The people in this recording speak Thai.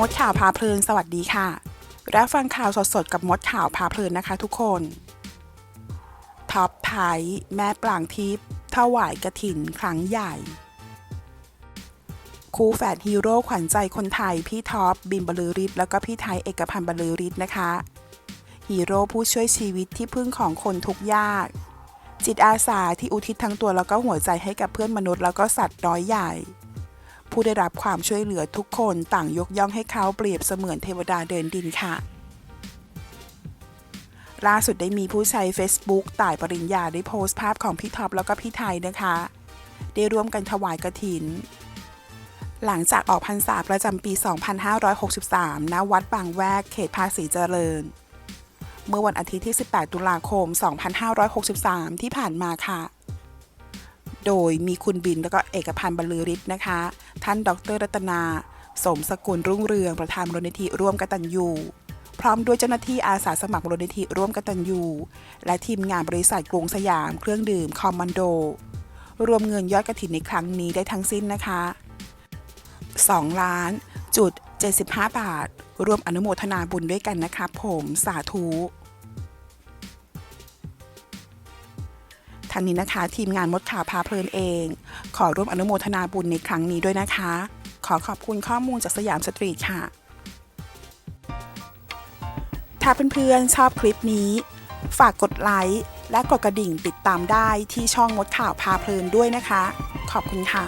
มดข่าวพาเพลินสวัสดีค่ะ รับฟังข่าวสดๆกับมดข่าวพาเพลินนะคะทุกคน ท็อปไทยแม่ปลางทิพย์ถวายกระถินครั้งใหญ่ คู่แฝดฮีโร่ขวัญใจคนไทย พี่ท็อปบินบลือฤทธิ์แล้วก็พี่ไทยเอกพันธ์บลือฤทธิ์นะคะ ฮีโร่ผู้ช่วยชีวิตที่พึ่งของคนทุกยาก จิตอาสาที่อุทิศทั้งตัวแล้วก็หัวใจให้กับเพื่อนมนุษย์แล้วก็สัตว์น้อยใหญ่ ผู้ได้รับความช่วยเหลือทุกคนต่างยกย่องให้เขาเปรียบเสมือนเทวดาเดินดินค่ะล่าสุดได้มีผู้ใช้ Facebook ต่ายปริญญาได้โพสต์ภาพของพี่ท็อปแล้วก็พี่ไทยนะคะ ได้ร่วมกันถวายกระถิน หลังจากออกพรรษาประจำปี 2563 ณ วัดบางแวกเขตภาษีเจริญ เมื่อวันอาทิตย์ที่ 18 ตุลาคม 2563 ที่ผ่านมาค่ะ โดยมีคุณบินและก็เอกพันธ์บรรลือฤทธิ์นะคะ ท่านดรรัตนา สมสกุลรุ่งเรืองประธานมูลนิธิร่วมกตัญญูพร้อมด้วยเจ้าหน้าที่อาสาสมัครมูลนิธิร่วมกตัญญูและทีมงานบริษัทกรุงสยามเครื่องดื่มคอมมานโด รวมเงินยอดกระถินในครั้งนี้ได้ทั้งสิ้นนะคะ2ล้านจุด75 บาทรวมอนุโมทนาบุญด้วยกันนะคะผมสาธุ ทางนี้นะคะ ทีมงานมดข่าวพาเพลินเอง ขอร่วมอนุโมทนาบุญในครั้งนี้ด้วยนะคะ ขอขอบคุณข้อมูลจากสยามสตรีทค่ะ ถ้าเพื่อนๆชอบคลิปนี้ ฝากกดไลค์และกดกระดิ่งติดตามได้ที่ช่องมดข่าวพาเพลินด้วยนะคะ ขอบคุณค่ะ